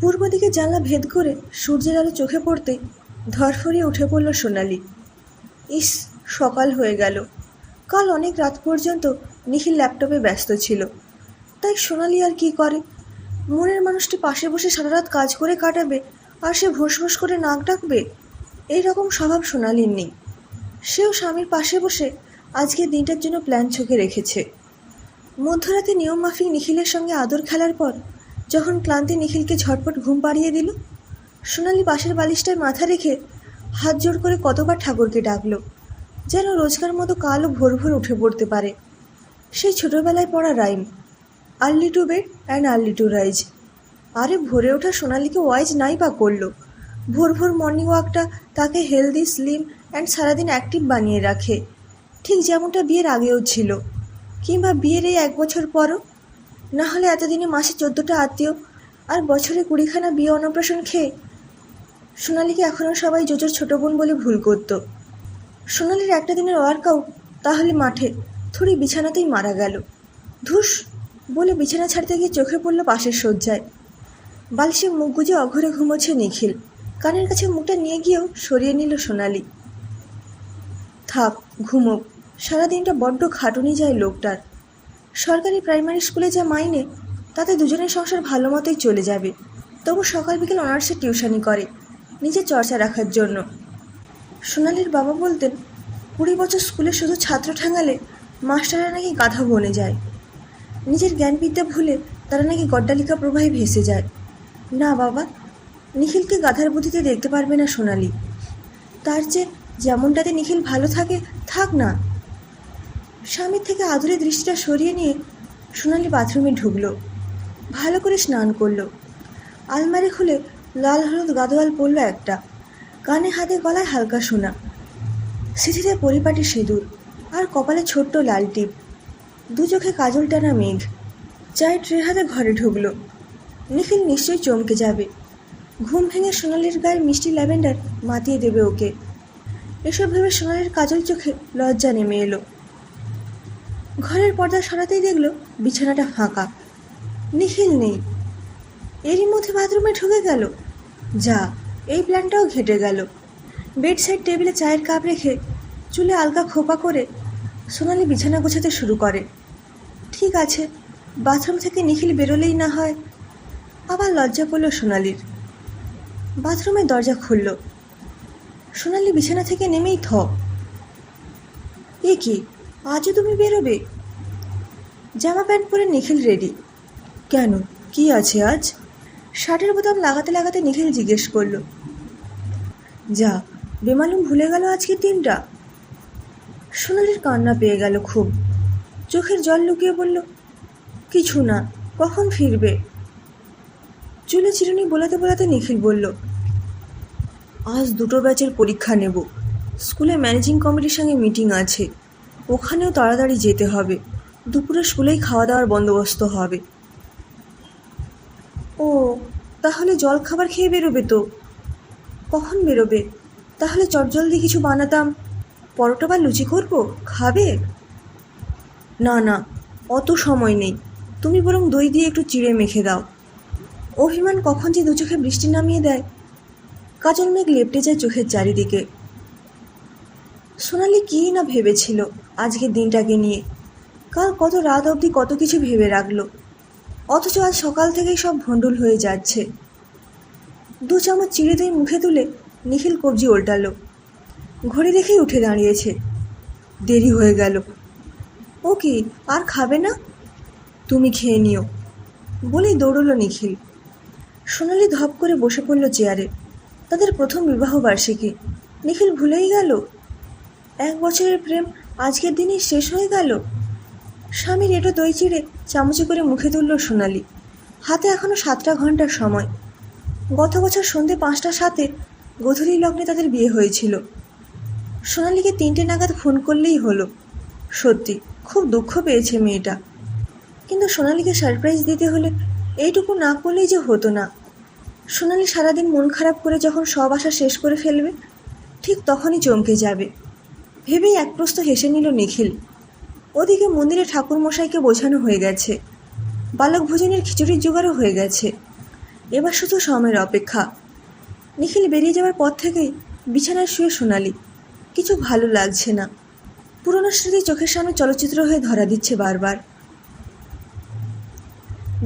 পূর্ব দিকে জানলা ভেদ করে সূর্যের আলো চোখে পড়তেই ধরফরিয়ে উঠে পড়ল সোনালি। ইস, সকাল হয়ে গেল। কাল অনেক রাত পর্যন্ত নিখিল ল্যাপটপে ব্যস্ত ছিল। তাই সোনালি আর কি করে? মনের মানুষটি পাশে বসে সারা রাত কাজ করে কাটাবে আর সে ভোস ভোস করে নাক ডাকবে? এই রকম স্বভাব সোনালির নেই। সেও স্বামীর পাশে বসে আজকে দিনটার জন্য প্ল্যান ছকে রেখেছে। মধ্যরাতে নিয়মমাফিক নিখিলের সঙ্গে আদর খেলার পর যখন ক্লান্তি নিখিলকে ঝটপট ঘুম পাড়িয়ে দিল, সোনালি পাশের বালিশটায় মাথা রেখে হাত জোর করে কতবার ঠাকুরকে ডাকলো, যেন রোজকার মতো কালও ভোর ভোর উঠে পড়তে পারে। সেই ছোটোবেলায় পড়া rhyme, early to bed and early to rise. আরে ভোরে ওঠা সোনালিকে ওয়াইজ নাই বা করল। ভোর ভোর মর্নিং ওয়াকটা তাকে হেলদি, স্লিম অ্যান্ড সারাদিন অ্যাক্টিভ বানিয়ে রাখে। ঠিক যেমনটা বিয়ের আগেও ছিল, কিংবা বিয়ের এই এক বছর পরও না হলে এতদিনে মাসে চোদ্দোটা আত্মীয় আর বছরে কুড়িখানা বিয়ে অন্নপ্রাশন খেয়ে সোনালিকে এখনও সবাই জোজোর ছোটো বোন বলে ভুল করত। সোনালির একটা দিনের ওয়ার্কআউট, তাহলে মাঠে থুড়ি বিছানাতেই মারা গেল। ধুস বলে বিছানা ছাড়তে গিয়ে চোখে পড়ল পাশের শয্যায়। বালিশে মুখ গুজে অঘরে ঘুমোচ্ছে নিখিল। কানের কাছে মুখটা নিয়ে গিয়েও সরিয়ে নিল সোনালি। থাক, ঘুমোক। সারাদিনটা বড্ড খাটুনি যায় লোকটার। সরকারি প্রাইমারি স্কুলে যা মাইনে, তাতে দুজনের সংসার ভালো মতোই চলে যাবে। তবু সকাল বিকেল অনার্সের টিউশনি করে নিজের চর্চা রাখার জন্য। সোনালির বাবা বলতেন, কুড়ি বছর স্কুলে শুধু ছাত্র ঠাঙালে মাস্টাররা নাকি গাধা বনে যায়। নিজের জ্ঞানবিদ্যা ভুলে তারা নাকি গড্ডালিকা প্রবাহে ভেসে যায়। না বাবা, নিখিলকে গাধার বুদ্ধিতে দেখতে পারবে না সোনালি। তার চেয়ে যেমনটাতে নিখিল ভালো থাকে, থাক না। স্বামীর থেকে আদুরে দৃষ্টিটা সরিয়ে নিয়ে সোনালি বাথরুমে ঢুকলো। ভালো করে স্নান করল। আলমারি খুলে লাল হলুদ গাদোয়াল পরলো একটা। কানে হাতে গলায় হালকা সোনা। সিঁথিতে পরিপাটি সিঁদুর আর কপালে ছোট্ট লাল টিপ। দু চোখে কাজল টানা মেঘ। চায়ের ট্রে হাতে ঘরে ঢুকলো। নিখিল নিশ্চয়ই চমকে যাবে। ঘুম ভেঙে সোনালির গায়ে মিষ্টি ল্যাভেন্ডার মাতিয়ে দেবে ওকে। এসব ভেবে সোনালির কাজল চোখে লজ্জা নেমে এলো। ঘরের পর্দা সরাতেই দেখল বিছানাটা ফাঁকা। নিখিল নেই। এরই মধ্যে বাথরুমে ঢুকে গেল। যা, এই প্ল্যানটাও ঘেটে গেল। বেড সাইড টেবিলে চায়ের কাপ রেখে চুলে আলগা খোপা করে সোনালি বিছানা গোছাতে শুরু করে। ঠিক আছে, বাথরুম থেকে নিখিল বেরোলেই না হয়। আবার লজ্জা পড়ল সোনালির। বাথরুমের দরজা খুলল। সোনালি বিছানা থেকে নেমেই থ। এ কি? আজও তুমি বেরোবে? জামা প্যান্ট পরে নিখিল রেডি কেন? কি আছে আজ? শার্টের বোতাম লাগাতে লাগাতে নিখিল জিজ্ঞেস করল। যা, বেমালুম ভুলে গেল আজকের দিনটা? সোনালির কান্না পেয়ে গেল খুব। চোখের জল লুকিয়ে বলল, কিছু না, কখন ফিরবে? চুলে চিরুনি বোলাতে বোলাতে নিখিল বলল, আজ দুটো ব্যাচের পরীক্ষা নেব। স্কুলে ম্যানেজিং কমিটির সঙ্গে মিটিং আছে। ওখানেও তাড়াতাড়ি যেতে হবে। দুপুরে স্কুলেই খাওয়া দাওয়ার বন্দোবস্ত হবে। ও, তাহলে জল খাবার খেয়ে বেরোবে তো? কখন বেরোবে? তাহলে চটজলদি কিছু বানাতাম। পরোটা বা লুচি করব? খাবে? না না, অত সময় নেই। তুমি বরং দই দিয়ে একটু চিড়ে মেখে দাও। অভিমান কখন যে দু চোখে বৃষ্টি নামিয়ে দেয়। কাজল মেঘ লেপটে যায় চোখের চারিদিকে। সোনালি কী না ভেবেছিল আজকের দিনটাকে নিয়ে? কাল কত রাত অবধি কত কিছু ভেবে রাখল। অথচ আজ সকাল থেকেই সব ভণ্ডুল হয়ে যাচ্ছে। দু চামচ চিড়ে দই মুখে তুলে নিখিল কবজি ওল্টালো। ঘড়ি দেখেই উঠে দাঁড়িয়েছে। দেরি হয়ে গেল। ও কি, আর খাবে না? তুমি খেয়ে নিও। বলেই দৌড়লো নিখিল। সোনালি ধপ করে বসে পড়ল চেয়ারে। তাদের প্রথম বিবাহ বার্ষিকী। নিখিল ভুলেই গেল এক বছরের প্রেম আজকের দিনই শেষ হয়ে গেল। স্বামীর এটো দই চিড়ে চামচে করে মুখে তুলল সোনালি। হাতে এখনও সাতটা ঘণ্টার সময়। গত বছর সন্ধে পাঁচটার সাথে গধূলি লগ্নে তাদের বিয়ে হয়েছিল। সোনালিকে তিনটে নাগাদ ফোন করলেই হলো। সত্যি, খুব দুঃখ পেয়েছে মেয়েটা। কিন্তু সোনালিকে সারপ্রাইজ দিতে হলে এইটুকু না করলেই যে হতো না। সোনালি সারাদিন মন খারাপ করে যখন সব আশা শেষ করে ফেলবে, ঠিক তখনই চমকে যাবে। ভেবেই একপ্রস্ত হেসে নিল নিখিল। ওদিকে মন্দিরে ঠাকুর মশাইকে বোঝানো হয়ে গেছে। বালক ভোজনের খিচুড়ির জোগাড়ও হয়ে গেছে। এবার শুধু সময়ের অপেক্ষা। নিখিল বেরিয়ে যাওয়ার পর থেকেই বিছানায় শুয়ে সোনালি। কিছু ভালো লাগছে না। পুরনো স্মৃতি চোখের সামনে চলচ্চিত্র হয়ে ধরা দিচ্ছে বারবার।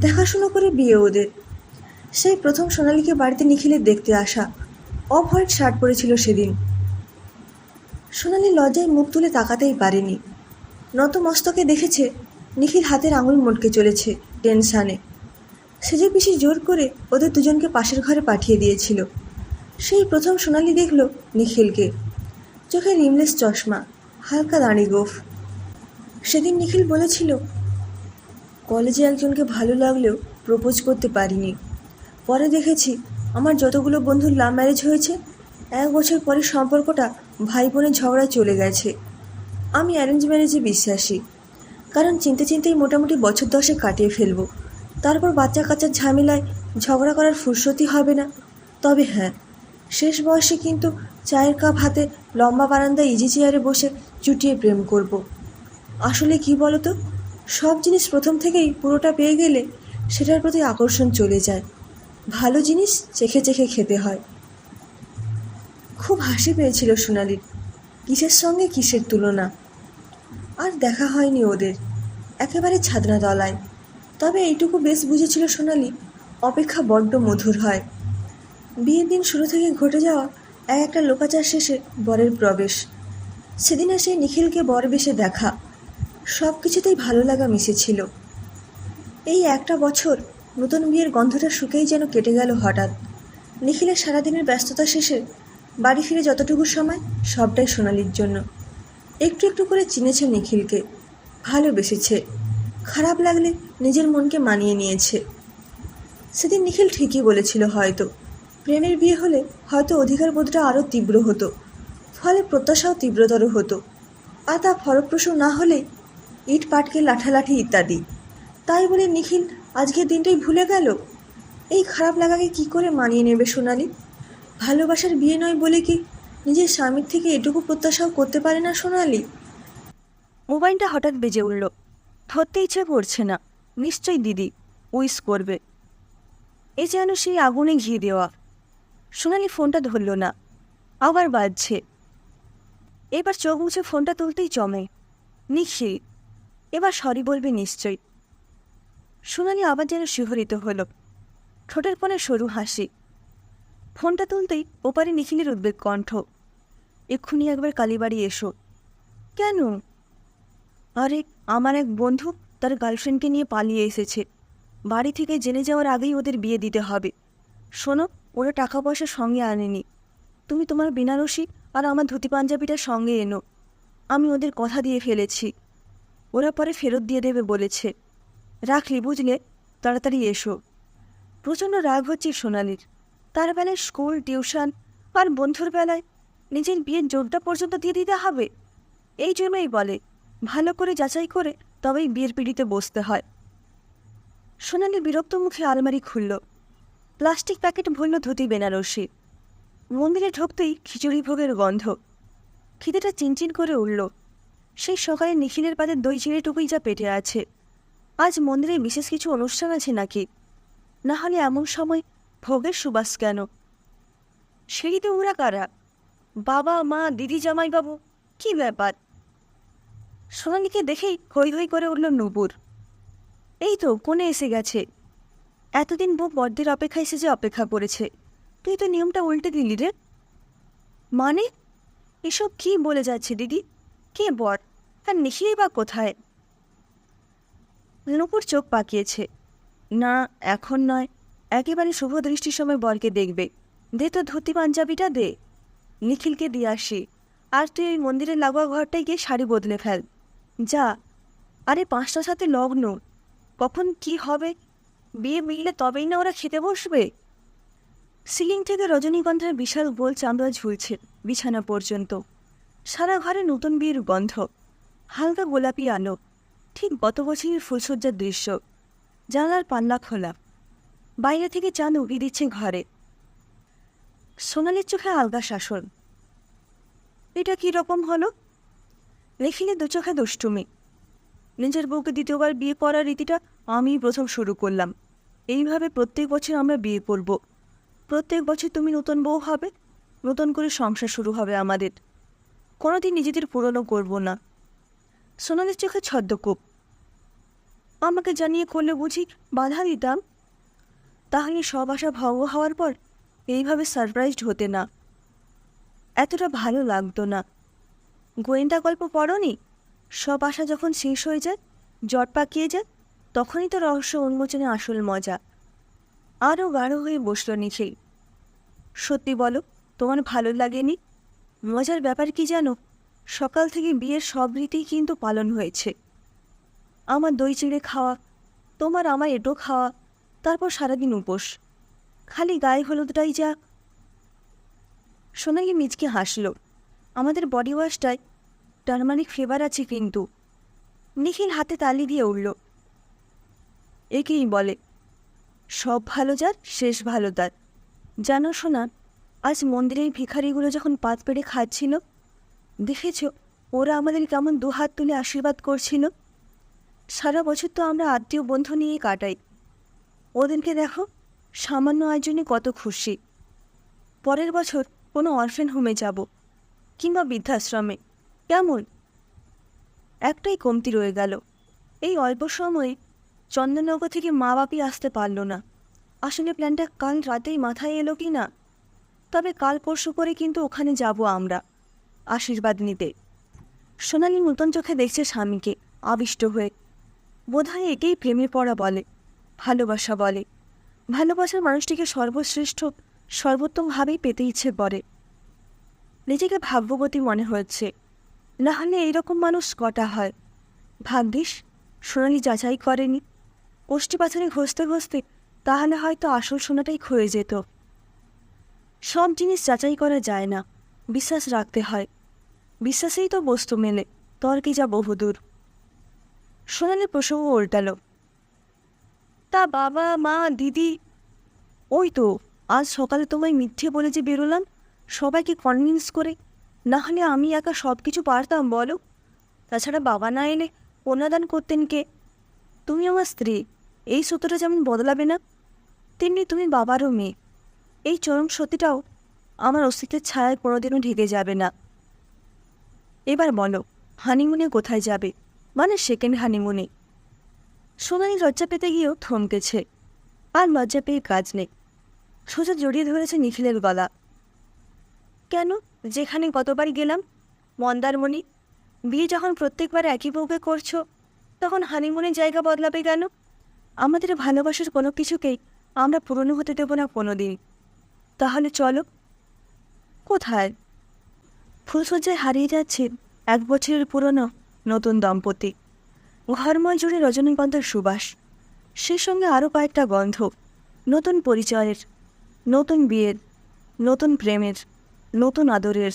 দেখাশুনো করে বিয়ে ওদের। সেই প্রথম সোনালিকে বাড়িতে নিখিলের দেখতে আসা। অফ হোয়াইট শার্ট পরেছিল সেদিন। সোনালি লজ্জায় মুখ তুলে তাকাতেই পারেনি। নত মস্তকে দেখেছে নিখিল হাতের আঙুল মটকে চলেছে টেনশানে। সেজে পিসি জোর করে ওদের দুজনকে পাশের ঘরে পাঠিয়ে দিয়েছিল। সেই প্রথম সোনালি দেখল নিখিলকে। চোখে রিমলেস চশমা, হালকা দাঁড়ি গোফ। সেদিন নিখিল বলেছিল, কলেজে একজনকে ভালো লাগলেও প্রপোজ করতে পারিনি। পরে দেখেছি আমার যতগুলো বন্ধুর লাভ ম্যারেজ হয়েছে, এক বছর পরে সম্পর্কটা ভাই বোনের ঝগড়া চলে গেছে। আমি অ্যারেঞ্জ ম্যারেজে বিশ্বাসী। কারণ চিনতে চিনতেই মোটামুটি বছর দশে কাটিয়ে ফেলব। তারপর বাচ্চা কাচ্চার ঝামেলায় ঝগড়া করার ফুরসতি হবে না। তবে হ্যাঁ শেষ বয়সে কিন্তু চায়ের কাপ হাতে লম্বা বারান্দায় ইজি চেয়ারে বসে চুটিয়ে প্রেম করব। আসলে কি বলতো, সব জিনিস প্রথম থেকেই পুরোটা পেয়ে গেলে সেটার প্রতি আকর্ষণ চলে যায়। ভালো জিনিস চেখে চেখে খেতে হয়। খুব হাসি পেয়েছিল সোনালির কিসের সঙ্গে কিসের তুলনা? আর দেখা হয়নি ওদের। একেবারে ছাদনা তলায়। তবে এইটুকু বেশ বুঝেছিল সোনালি, অপেক্ষা বড্ড মধুর হয়। বিয়ের দিন শুরু থেকে ঘটে যাওয়া এক একটা লোকাচার শেষে বরের প্রবেশ। সেদিন এসে নিখিলকে বর বেশে দেখা। সব কিছুতেই ভালো লাগা মিশেছিল। এই একটা বছর নতুন বিয়ের গন্ধটা শুকেই যেন কেটে গেল হঠাৎ। নিখিলের সারাদিনের ব্যস্ততা শেষে বাড়ি ফিরে যতটুকু সময়, সবটাই সোনালির জন্য। একটু একটু করে চিনেছে নিখিলকে। ভালোবেসেছে। খারাপ লাগলে নিজের মনকে মানিয়ে নিয়েছে। সেদিন নিখিল ঠিকই বলেছিল হয়তো। প্রেমের বিয়ে হলে হয়তো অধিকার বোধটা আরও তীব্র হতো। ফলে প্রত্যাশাও তীব্রতর হতো। আর তা ফলপ্রসূ না হলে ইট পাটকে লাঠালাঠি ইত্যাদি। তাই বলে নিখিল, আজকের দিনটাই ভুলে গেল? এই খারাপ লাগাকে কি করে মানিয়ে নেবে সোনালি? ভালোবাসার বিয়ে নয় বলে কি নিজের স্বামীর থেকে এটুকু প্রত্যাশাও করতে পারে না সোনালি? মোবাইলটা হঠাৎ বেজে উঠল। ধরতে ইচ্ছে করছে না। নিশ্চয়ই দিদি উইস করবে। এ যেন সেই আগুনে ঘি দেওয়া। সোনালি ফোনটা ধরল না। আবার বাজছে। এবার চোখ মুছে ফোনটা তুলতেই জমে নিশ্চয়ই এবার সরি বলবে নিশ্চয়ই। সোনালি আবার যেন শিহরিত হলো। ঠোঁটের কোণে সরু হাসি। ফোনটা তুলতেই ওপারে নিখিলের উদ্বেগ কণ্ঠ। এক্ষুনি একবার কালীবাড়ি এসো। কেন? আরে, আমার এক বন্ধু তার গার্লফ্রেন্ডকে নিয়ে পালিয়ে এসেছে। বাড়ি থেকে জেনে যাওয়ার আগেই ওদের বিয়ে দিতে হবে। শোনো, ওরা টাকা পয়সা সঙ্গে আনেনি। তুমি তোমার বেনারসি আর আমার ধুতি পাঞ্জাবিটা সঙ্গে এনো। আমি ওদের কথা দিয়ে ফেলেছি। ওরা পরে ফেরত দিয়ে দেবে বলেছে। রাখলি বুঝলে, তাড়াতাড়ি এসো। প্রচণ্ড রাগ হচ্ছে সোনালির। তার বেলায় স্কুল, টিউশন আর বন্ধুর বেলায় নিজের বিয়ের জোরটা পর্যন্ত দিয়ে দিতে হবে। এই জন্যই বলে, ভালো করে যাচাই করে তবেই বিয়ের পিড়িতে বসতে হয়। সোনালি বিরক্ত মুখে আলমারি খুলল। প্লাস্টিক প্যাকেট ভরল ধুতি বেনারসি। মন্দিরে ঢুকতেই খিচুড়ি ভোগের গন্ধ। খিদেটা চিনচিন করে উঠল। সেই সকালে নিখিলের পাতে দই চিড়েটুকুই যা পেটে আছে। আজ মন্দিরে বিশেষ কিছু অনুষ্ঠান আছে নাকি? না হলে এমন সময় ভোগের সুবাস কেন? সিঁড়িতে ওরা কারা? বাবা, মা, দিদি, জামাইবাবু, কি ব্যাপার? সোনালিকে দেখেই হৈ হৈ করে উঠল নুপুর। এই তো কোণে এসে গেছে? এতদিন বউ বড়দের অপেক্ষায় এসে যে অপেক্ষা করেছে, তুই তো নিয়মটা উল্টে দিলি রে। মানে? এসব কি বলে যাচ্ছে দিদি? কে বর? আর নিখিই বা কোথায়? নুপুর চোখ পাকিয়েছে। না, এখন নয়। একেবারে শুভ দৃষ্টির সময় বরকে দেখবে। দে তো ধুতি পাঞ্জাবিটা দে। নিখিলকে দিয়ে আসি। আর তুই ওই মন্দিরের লাগোয়া ঘরটায় গিয়ে শাড়ি বদলে ফেল। যা। আরে পাঁচটার সাথে লগ্ন। কখন কি হবে? বিয়ে মিললে তবেই না ওরা খেতে বসবে? সিলিং থেকে রজনীগন্ধার বিশাল গোল চামড়া ঝুলছে বিছানা পর্যন্ত। সারা ঘরে নতুন বিয়ের গন্ধ। হালকা গোলাপি আলো। ঠিক গত বছরের ফুলসজ্জার দৃশ্য। জানলার পাল্লা খোলা। বাইরে থেকে চাঁদ উগিয়ে দিচ্ছে ঘরে। সোনালির চোখে আলগা শাসন। এটা কী রকম হলো? লেখিলে দু চোখে দুষ্টুমি। নিজের বউকে দ্বিতীয়বার বিয়ে করার রীতিটা আমি প্রথম শুরু করলাম। এইভাবে প্রত্যেক বছর আমরা বিয়ে করব। প্রত্যেক বছর তুমি নতুন বউ হবে, নতুন করে সংসার শুরু হবে আমাদের। কোনোদিন নিজেদের পুরনো করব না। সোনালির চোখে ছদ্মকূপ। আমাকে জানিয়ে করলে বুঝি বাধা দিতাম? তাহলে সব আশা ভঙ্গ হওয়ার পর এইভাবে সারপ্রাইজড হতে না। এতটা ভালো লাগতো না। গোয়েন্দা গল্প পড়নি? সব আশা যখন শেষ হয়ে যায়, জট পাকিয়ে যায়, তখনই তো রহস্য উন্মোচনে আসল মজা। আরও গাঢ় হয়ে বসল নিখিল। সত্যি বলো, তোমার ভালো লাগেনি? মজার ব্যাপার কি জানো? সকাল থেকে বিয়ের সব রীতিই কিন্তু পালন হয়েছে। আমার দই চিড়ে খাওয়া, তোমার আমার এটো খাওয়া তারপর সারাদিন উপোস। খালি গায়ে হলুদটাই যা। সোনালি মিচকে হাসল। আমাদের বডি ওয়াশটায় টার্মারিক ফ্লেভার আছে কিন্তু। নিখিল হাতে তালি দিয়ে উঠল। একেই বলে, সব ভালো যার, শেষ ভালো তার। জানো শোনা আজ মন্দিরের ভিখারিগুলো যখন পাত পেড়ে খাচ্ছিল, দেখেছ, ওরা আমাদের কেমন দু হাত তুলে আশীর্বাদ করছিল? সারা বছর তো আমরা আত্মীয় বন্ধু নিয়ে কাটাই। ওদেরকে দেখো, সামান্য আয়োজনে কত খুশি। পরের বছর কোনো অরফেন হোমে যাব, কিংবা বৃদ্ধাশ্রমে। কেমন? একটাই কমতি রয়ে গেল। এই অল্প সময়ে চন্দননগর থেকে মা বাপি আসতে পারল না। আসলে প্ল্যানটা কাল রাতেই মাথায় এলো কি না? তবে কাল পরশু করে কিন্তু ওখানে যাব আমরা, আশীর্বাদ নিতে। সোনালি নূতন চোখে দেখছে স্বামীকে, আবিষ্ট হয়ে। বোধহয় একেই প্রেমে পড়া বলে। ভালোবাসা বলে। ভালোবাসার মানুষটিকে সর্বশ্রেষ্ঠ, সর্বোত্তমভাবেই পেতে ইচ্ছে করে। নিজেকে ভাগ্যবতী মনে হচ্ছে। না হলে এইরকম মানুষ কটা হয়? ভাগ্যিস, সোনালি যাচাই করেনি। কোষ্ঠী পাথরে ঘষতে ঘষতে তাহলে হয়তো আসল সোনাটাই ক্ষয়ে যেত। সব জিনিস যাচাই করা যায় না। বিশ্বাস রাখতে হয়। বিশ্বাসেই তো বস্তু মেলে। তর্কে যা বহুদূর। সোনালি প্রসঙ্গ উল্টালো। তা বাবা, মা, দিদি। ওই তো, আজ সকালে তোমায় মিথ্যে বলে যে বেরোলাম, সবাইকে কনভিন্স করে। না হলে আমি একা সব কিছু পারতাম, বলো। তাছাড়া বাবা না এলে কন্যাদান করতেন কে? তুমি আমার স্ত্রী, এই সত্যটা যেমন বদলাবে না, তেমনি তুমি বাবারও মেয়ে। এই চরম সত্যিটাও আমার অস্তিত্বের ছায়ায় কোনোদিনও ঢেকে যাবে না। এবার বলো হানিমুনে কোথায় যাবে? মানে সেকেন্ড হানিমুনে সোনালি লজ্জা পেতে গিয়েও থমকেছে। আর লজ্জা পেয়ে কাজ নেই। সোজা জড়িয়ে ধরেছে নিখিলের গলা। কেন? যেখানে গতবার গেলাম, মন্দারমণি, বিয়ে যখন প্রত্যেকবার একই বউকে করছ, তখন হানিমুনের জায়গা বদলাবে কেন? আমাদের ভালোবাসার কোনো কিছুকেই আমরা পুরনো হতে দেবো না কোনো দিন তাহলে চলো, কোথায়? ফুলসজ্জায় হারিয়ে যাচ্ছে এক বছরের পুরনো নতুন দম্পতি। ঘরময় জুড়ে রজনীগন্ধার সুবাস। সেই সঙ্গে আরও কয়েকটা গন্ধ। নতুন পরিচয়ের, নতুন বিয়ের, নতুন প্রেমের, নতুন আদরের।